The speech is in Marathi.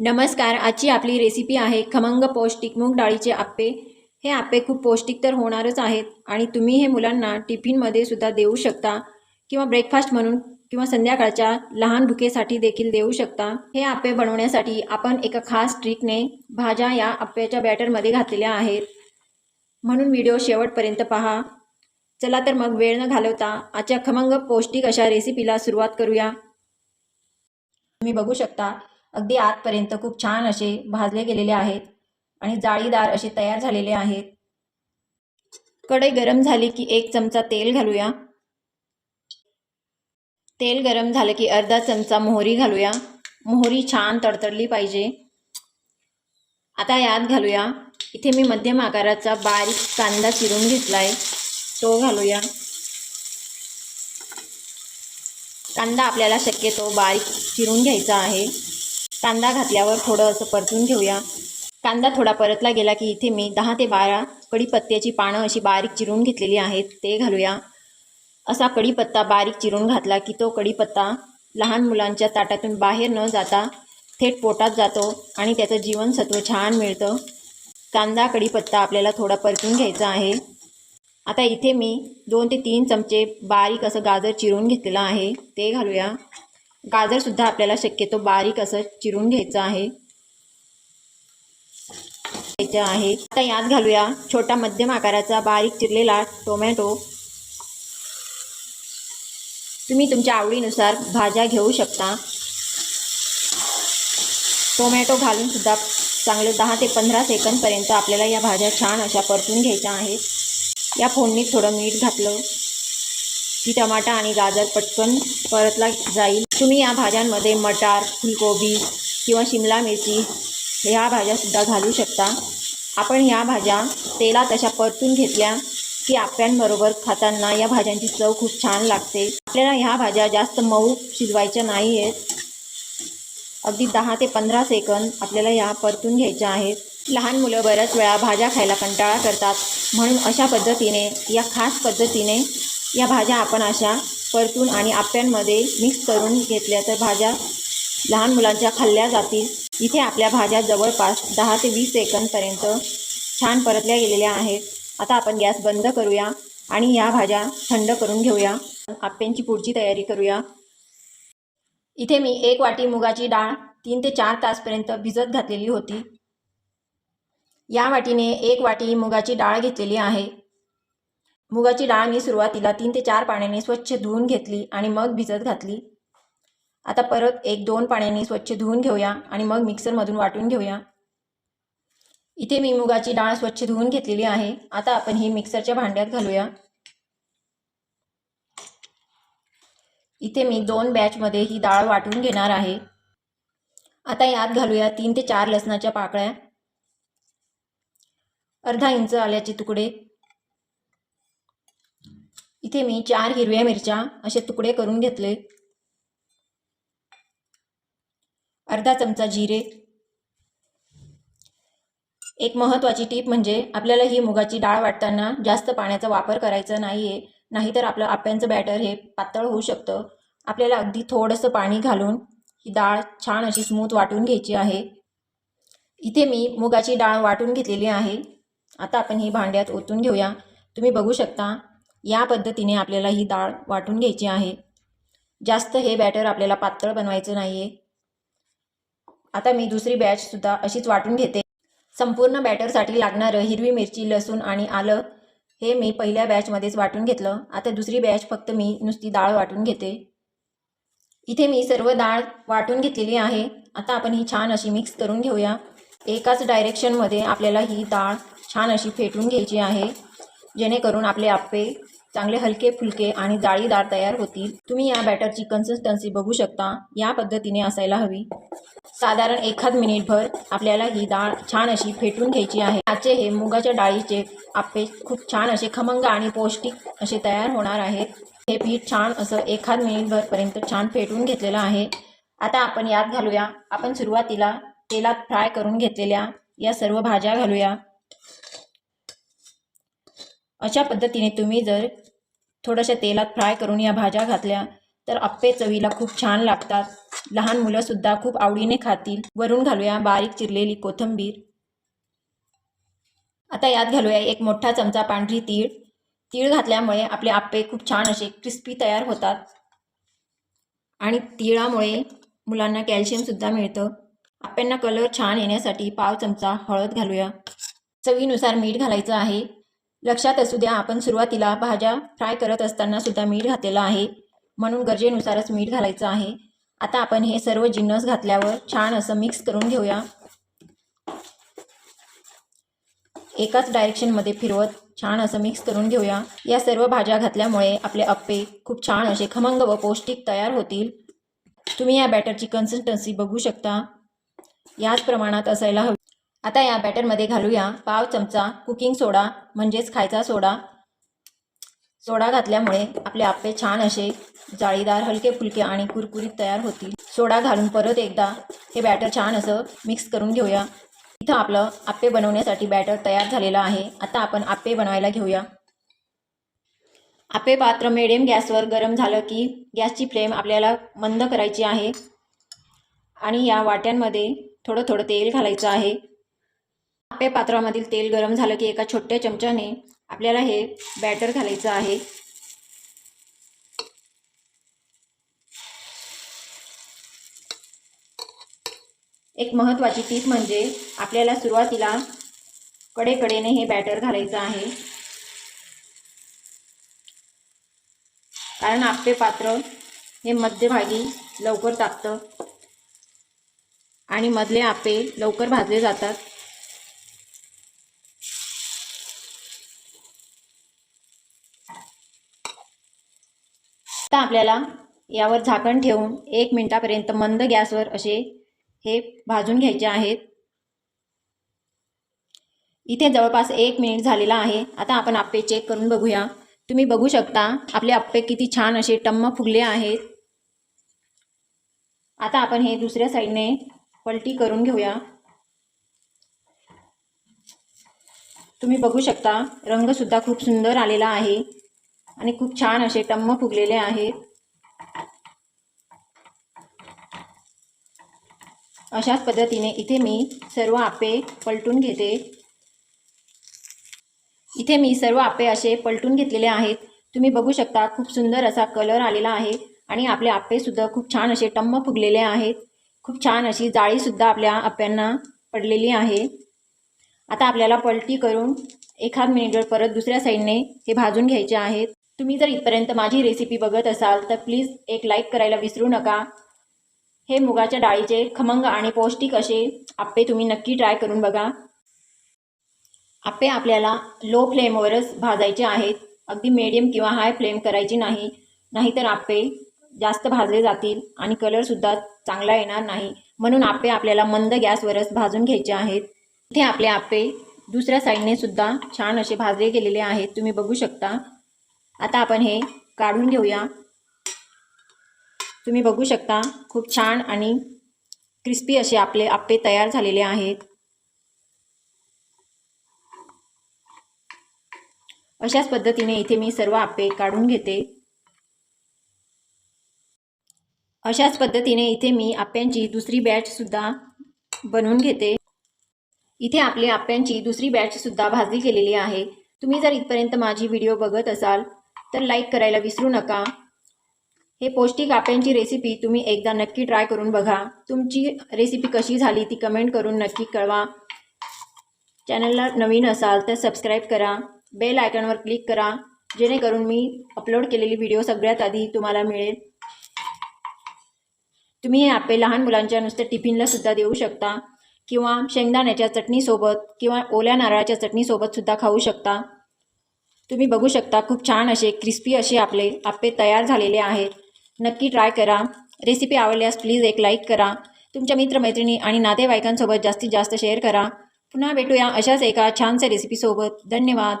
नमस्कार आजची आपली रेसिपी आहे खमंग पौष्टिक मूग डाळीचे आप्पे. हे आप्पे खूप पौष्टिक तर होणारच आहेत आणि तुम्ही हे मुलांना टिफिनमध्ये सुद्धा देऊ शकता किंवा ब्रेकफास्ट म्हणून किंवा संध्याकाळच्या लहान भुकेसाठी देखील देऊ शकता. हे आप्पे बनवण्यासाठी आपण एका खास ट्रिकने भाज्या या आप्प्याच्या बॅटरमध्ये घातलेल्या आहेत. म्हणून व्हिडिओ शेवटपर्यंत पहा. चला तर मग वेळ न घालवता आजच्या खमंग पौष्टिक अशा रेसिपीला सुरुवात करूया. तुम्ही बघू शकता अगदी आतपर्यंत खूप छान असे भाजले गेलेले आहेत आणि जाळीदार असे तयार झालेले आहेत. कढई गरम झाली की एक चमचा तेल घालूया. तेल गरम झालं की अर्धा चमचा मोहरी घालूया. मोहरी छान तडतडली पाहिजे. आता यात घालूया. इथे मी मध्यम आकाराचा बारीक कांदा चिरून घेतलाय. तो घालूया. कांदा आपल्याला शक्यतो बारीक चिरून घ्यायचा आहे. कांदा घातल्यावर थोडं असं परतून घेऊया. कांदा थोडा परतला गेला की इथे मी दहा ते बारा कढीपत्त्याची पानं अशी बारीक चिरून घेतलेली आहेत ते घालूया. असा कढीपत्ता बारीक चिरून घातला की तो कढीपत्ता लहान मुलांच्या ताटातून बाहेर न जाता थेट पोटात जातो आणि त्याचं जीवनसत्व छान मिळतं. कांदा कढीपत्ता आपल्याला थोडा परतून घ्यायचा आहे. आता इथे मी दोन ते तीन चमचे बारीक असं गाजर चिरून घेतलेलं आहे ते घालूया. गाजरसुद्धा आपल्याला शक्यतो बारीक असं चिरून घ्यायचं आहे. घ्यायचं आहे. आता यात घालूया छोटा मध्यम आकाराचा बारीक चिरलेला टोमॅटो. तुम्ही तुमच्या आवडीनुसार भाज्या घेऊ शकता. टोमॅटो घालून सुद्धा चांगले दहा ते पंधरा सेकंदपर्यंत आपल्याला या भाज्या छान अशा परतून घ्यायच्या आहेत. या फोडणीत थोडं मीठ घातलं. की टमाटा आणि गाजर पटकन परतला जाईल. तुम्ही या भाज्यांमध्ये मटार फुलकोबी किंवा शिमला मिरची ह्या भाज्यासुद्धा घालू शकता. आपण ह्या भाज्या तेलात अशा परतून घेतल्या की आप्यांबरोबर खाताना या भाज्यांची चव खूप छान लागते. आपल्याला ह्या भाज्या जास्त मऊ शिजवायच्या नाही आहेत अगदी दहा ते पंधरा सेकंद आपल्याला ह्या परतून घ्यायच्या आहेत. लहान मुलं बऱ्याच वेळा भाज्या खायला कंटाळा करतात. म्हणून अशा पद्धतीने या खास पद्धतीने या भाज्या आपण अशा परतून आणि आप्यांमध्ये मिक्स करून घेतल्या तर भाज्या लहान मुलांच्या खाल्ल्या जातील. इथे आपल्या भाज्या जवळपास दहा ते वीस सेकंदपर्यंत छान परतल्या गेलेल्या आहेत. आता आपण गॅस बंद करूया आणि या भाज्या थंड करून घेऊया. आप्यांची पुढची तयारी करूया. इथे मी एक वाटी मुगाची डाळ तीन ते चार तासपर्यंत भिजत घातलेली होती. या वाटीने एक वाटी मुगाची डाळ घेतलेली आहे. मुगाची डाळ मी सुरुवातीला तीन ते चार पाण्याने स्वच्छ धुवून घेतली आणि मग भिजत घातली. आता परत एक दोन पाण्याने स्वच्छ धुवून घेऊया आणि मग मिक्सरमधून वाटून घेऊया. इथे मी मुगाची डाळ स्वच्छ धुवून घेतलेली आहे. आता आपण ही मिक्सरच्या भांड्यात घालूया. इथे मी दोन बॅचमध्ये ही डाळ वाटून घेणार आहे. आता यात घालूया तीन ते चार लसणाच्या पाकळ्या. अर्धा इंच आल्याचे तुकडे. इथे मी चार हिरव्या मिरच्या असे तुकडे करून घेतले. अर्धा चमचा जिरे. एक महत्त्वाची टीप म्हणजे आपल्याला ही मुगाची डाळ वाटताना जास्त पाण्याचा वापर करायचा नाही आहे नाहीतर आपलं आप्यांचं बॅटर हे पातळ होऊ शकतं. आपल्याला अगदी थोडंसं पाणी घालून ही डाळ छान अशी स्मूथ वाटून घ्यायची आहे. इथे मी मुगाची डाळ वाटून घेतलेली आहे. आता आपण ही भांड्यात ओतून घेऊया. तुम्ही बघू शकता या पद्धतीने आपल्याला ही डाळ वाटून घ्यायची आहे. जास्त हे बॅटर आपल्याला पातळ बनवायचं नाही आहे आता मी दुसरी बॅचसुद्धा अशीच वाटून घेते. संपूर्ण बॅटरसाठी लागणारं हिरवी मिरची लसूण आणि आलं हे मी पहिल्या बॅचमध्येच वाटून घेतलं. आता दुसरी बॅच फक्त मी नुसती डाळ वाटून घेते. इथे मी सर्व डाळ वाटून घेतलेली आहे. आता आपण ही छान अशी मिक्स करून घेऊया. एकाच डायरेक्शनमध्ये आपल्याला ही डाळ छान अशी फेटून घ्यायची आहे. जेणेकरून आपले आप्पे चांगले हलके फुलके आणि जाळीदार तयार होतील. तुम्ही या बॅटरची कन्सिस्टन्सी बघू शकता. या पद्धतीने असायला हवी. साधारण एखाद मिनिटभर आपल्याला ही डाळ छान अशी फेटून घ्यायची आहे. आजचे हे मुगाच्या डाळीचे आप्पे खूप छान असे खमंग आणि पौष्टिक असे तयार होणार आहेत. हे पीठ छान असं एखाद मिनिटभरपर्यंत छान फेटून घेतलेलं आहे. आता आपण यात घालूया. आपण सुरुवातीला तेलात फ्राय करून घेतलेल्या या सर्व भाज्या घालूया. अशा पद्धतीने तुम्ही जर थोड्याशा तेलात फ्राय करून या भाज्या घातल्या तर आप्पे चवीला खूप छान लागतात. लहान मुलंसुद्धा खूप आवडीने खातील. वरून घालूया बारीक चिरलेली कोथिंबीर. आता यात घालूया एक मोठा चमचा पांढरी तीळ. तीळ घातल्यामुळे आपले आप्पे खूप छान असे क्रिस्पी तयार होतात. आणि तिळामुळे मुलांना कॅल्शियमसुद्धा मिळतं. आप्यांना कलर छान येण्यासाठी पाव चमचा हळद घालूया. चवीनुसार मीठ घालायचं आहे. लक्षात असू द्या आपण सुरुवातीला भाज्या फ्राय करत असताना सुद्धा मीठ घातलेलं आहे. म्हणून गरजेनुसारच मीठ घालायचं आहे. आता आपण हे सर्व जिन्नस घातल्यावर छान असं मिक्स करून घेऊया. एकाच डायरेक्शनमध्ये फिरवत छान असं मिक्स करून घेऊया. या सर्व भाज्या घातल्यामुळे आपले अप्पे खूप छान असे खमंग व पौष्टिक तयार होतील. तुम्ही या बॅटरची कन्सिस्टन्सी बघू शकता. याच प्रमाणात असायला हवी. आता या बॅटरमध्ये घालूया पाव चमचा कुकिंग सोडा म्हणजेच खायचा सोडा सोडा घातल्यामुळे आपले आप्पे छान असे जाळीदार हलके फुलके आणि कुरकुरीत तयार होतील. सोडा घालून परत एकदा हे बॅटर छान असं मिक्स करून घेऊया. इथं आपलं आप्पे बनवण्यासाठी बॅटर तयार झालेलं आहे. आता आपण आप्पे बनवायला घेऊया. आप्पे पात्र मिडियम गॅसवर गरम झालं की गॅसची फ्लेम आपल्याला मंद करायची आहे. आणि या वाट्यांमध्ये थोडं थोडं तेल घालायचं आहे. आप्पे पात्रामधील तेल गरम झालं की एका छोट्या चमच्याने आपल्याला हे बॅटर घालायचं आहे. एक महत्त्वाची टीप म्हणजे आपल्याला सुरुवातीला कडेकडेने हे बॅटर घालायचं आहे. कारण आपले पात्र हे मध्यभागी लवकर तापतं आणि मधले आपे लवकर भाजले जातात. आता आपल्याला यावर झाकण ठेवून एक मिनिटापर्यंत मंद गॅसवर असे हे भाजून घ्यायचे आहेत. इथे जवळपास एक मिनिट झालेला आहे. आता आपण आप्पे चेक करून बघूया. तुम्ही बघू शकता आपले आप्पे किती छान असे टम्म फुगले आहेत. आता आपण हे दुसऱ्या साईडने पलटी करून घेऊया. तुम्ही बघू शकता रंगसुद्धा खूप सुंदर आलेला आहे. आणि खूप छान असे टम्म फुगलेले आहेत. अशाच पद्धतीने इथे मी सर्व आपे पलटून घेते. इथे मी सर्व आपे असे पलटून घेतलेले आहेत. तुम्ही बघू शकता खूप सुंदर असा कलर आलेला आहे आणि आपले आप्पेसुद्धा खूप छान असे टम्म फुगलेले आहेत. खूप छान अशी जाळीसुद्धा आपल्या आप्यांना पडलेली आहे. आता आपल्याला पलटी करून एखाद मिनिटवर परत दुसऱ्या साईडने हे भाजून घ्यायचे आहेत. तुम्ही जर इथपर्यंत माझी रेसिपी बघत असाल तर प्लीज एक लाईक करायला विसरू नका. हे मुगाच्या डाळीचे खमंग आणि पौष्टिक असे आप्पे तुम्ही नक्की ट्राय करून बघा. आप्पे आपल्याला लो फ्लेमवरच भाजायचे आहेत. अगदी मीडियम किंवा हाय फ्लेम करायची नाही. नाहीतर आप्पे जास्त भाजले जातील आणि कलरसुद्धा चांगला येणार नाही. म्हणून आप्पे आपल्याला मंद गॅसवरच भाजून घ्यायचे आहेत. इथे आपले आप्पे दुसऱ्या साईडने सुद्धा छान असे भाजले गेलेले आहेत. तुम्ही बघू शकता. आता आपण हे काढून घेऊया. तुम्ही बघू शकता खूप छान आणि क्रिस्पी असे आपले आप्पे तयार झालेले आहेत. अशाच पद्धतीने इथे मी सर्व आप्पे काढून घेते. अशाच पद्धतीने इथे मी आप्यांची दुसरी बॅचसुद्धा बनवून घेते. इथे आपले आप्यांची दुसरी बॅचसुद्धा भाजली गेलेली आहे. तुम्ही जर इथपर्यंत माझी व्हिडिओ बघत असाल तर लाईक करायला विसरू नका. हे पौष्टिक आप्यांची रेसिपी तुम्ही एकदा नक्की ट्राय करून बघा. तुमची रेसिपी कशी झाली ती कमेंट करून नक्की कळवा. चॅनलला नवीन असाल तर सबस्क्राईब करा. बेल आयकॉनवर क्लिक करा. जेणेकरून मी अपलोड केलेली व्हिडिओ सगळ्यात आधी तुम्हाला मिळेल. तुम्ही हे आपे लहान मुलांच्या नुसत्या टिफिनला देऊ शकता. किंवा शेंगदाण्याच्या चटणीसोबत किंवा ओल्या नारळाच्या चटणीसोबतसुद्धा खाऊ शकता. तुम्ही बघू शकता खूप छान असे क्रिस्पी असे आपले आप्पे तयार झालेले आहेत. नक्की ट्राय करा. रेसिपी आवडल्यास प्लीज एक लाईक करा. तुमच्या मित्रमैत्रिणी आणि नातेवाईकांसोबत जास्तीत जास्त शेअर करा. पुन्हा भेटूया अशाच एका छानशा रेसिपीसोबत धन्यवाद.